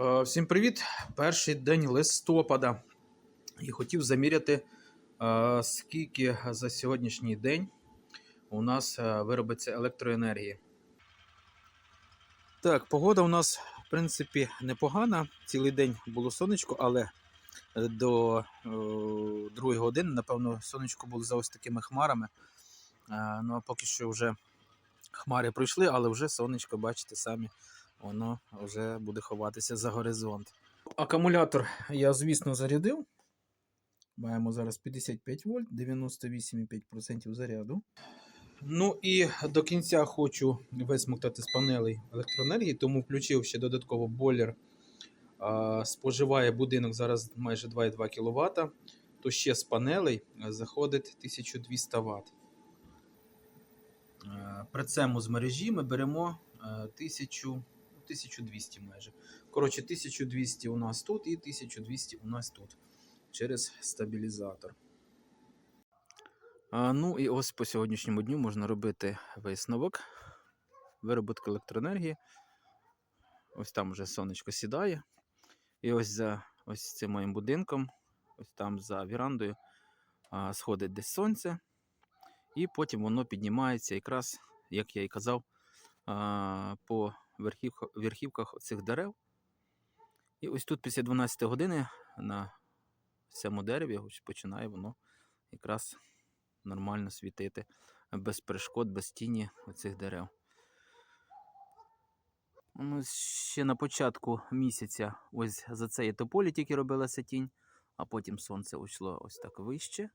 Е, Всім привіт! Перший день листопада. І хотів заміряти, е, скільки за сьогоднішній день у нас е, виробиться електроенергії. Так, погода у нас, в принципі, непогана. Цілий день було сонечко, але до е, другої години, напевно, сонечко було за ось такими хмарами. Ну а поки що вже хмари пройшли, але вже сонечко, бачите самі, воно вже буде ховатися за горизонт. Акумулятор я, звісно, зарядив. Маємо зараз 55 вольт, 98,5% заряду. Ну і до кінця хочу висмоктати з панелей електроенергії, тому включив ще додатково бойлер. Споживає будинок зараз майже 2,2 кВт, то ще з панелей заходить 1200 Вт. При цьому з мережі ми беремо е, 1000, 1200 майже. Коротше, 1200 у нас тут і 1200 у нас тут через стабілізатор. А, ну і ось по сьогоднішньому дню можна робити висновок. Вироботка електроенергії. Ось там вже сонечко сідає. І ось за ось цим моїм будинком, ось там за вірандою, а, сходить десь сонце. І потім воно піднімається якраз, як я і казав, а, по верхівках, цих дерев. І ось тут після 12 години на цьому дереві ось починає воно якраз нормально світити без перешкод, без тіні оцих дерев. Ну, ще на початку місяця ось за цієї тополі тільки робилася тінь, а потім сонце йшло ось так вище.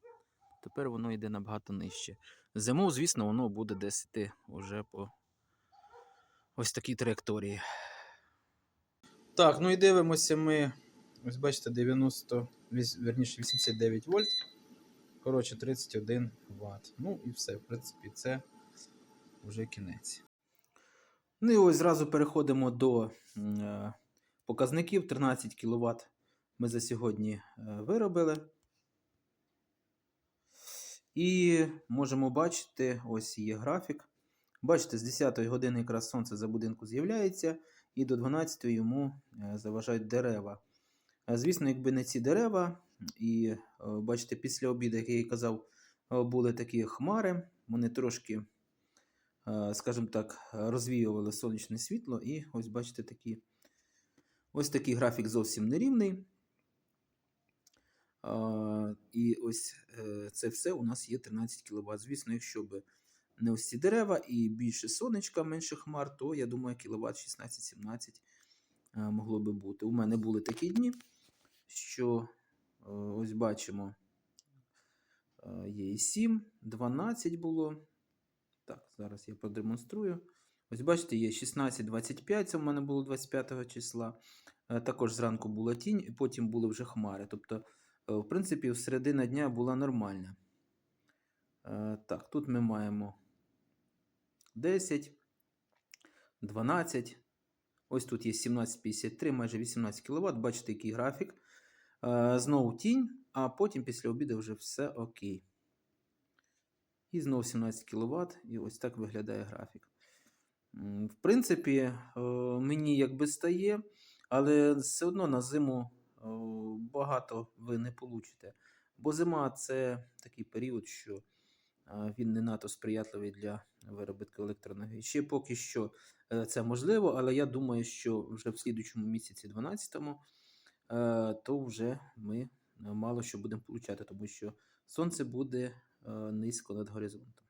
Тепер воно йде набагато нижче. Зимою, звісно, воно буде десь йти вже по ось такій траєкторії. Так, ну і дивимося ми. Ось бачите, 90, віс- вірніше 89 вольт. Коротше, 31 Вт. Ну і все, в принципі, це вже кінець. Ну і ось зразу переходимо до е, показників. 13 кВт ми за сьогодні е, виробили. І можемо бачити, ось є графік. Бачите, з 10 години якраз сонце за будинку з'являється, і до 12 йому е, заважають дерева. Е, Звісно, якби не ці дерева, і е, бачите, після обіду, як я казав, були такі хмари, вони трошки, скажімо так, розвіювали сонячне світло, і ось бачите такі. Ось такий графік зовсім нерівний. І ось це все у нас є 13 кВт. Звісно, якщо б не ось ці дерева і більше сонечка, менше хмар, то я думаю, кіловат 16-17 е, могло би бути. У мене були такі дні, що е, ось бачимо, е, є і 7, 12 було. Так, зараз я продемонструю. Ось бачите, є 16-25, це в мене було 25 числа. Також зранку була тінь, і потім були вже хмари. Тобто, в принципі, середина дня була нормальна. Так, тут ми маємо 10, 12. Ось тут є 17,53, майже 18 кВт. Бачите, який графік. Е, Знову тінь, а потім після обіду вже все окей. І знову 17 кВт, і ось так виглядає графік. В принципі, е, мені якби стає, але все одно на зиму е, багато ви не получите. Бо зима це такий період, що він не надто сприятливий для виробітку електроенергії. Ще поки що е, це можливо, але я думаю, що вже в слідучому місяці, 12-му, е, то вже ми е, мало що будемо получати, тому що сонце буде низько над горизонтом.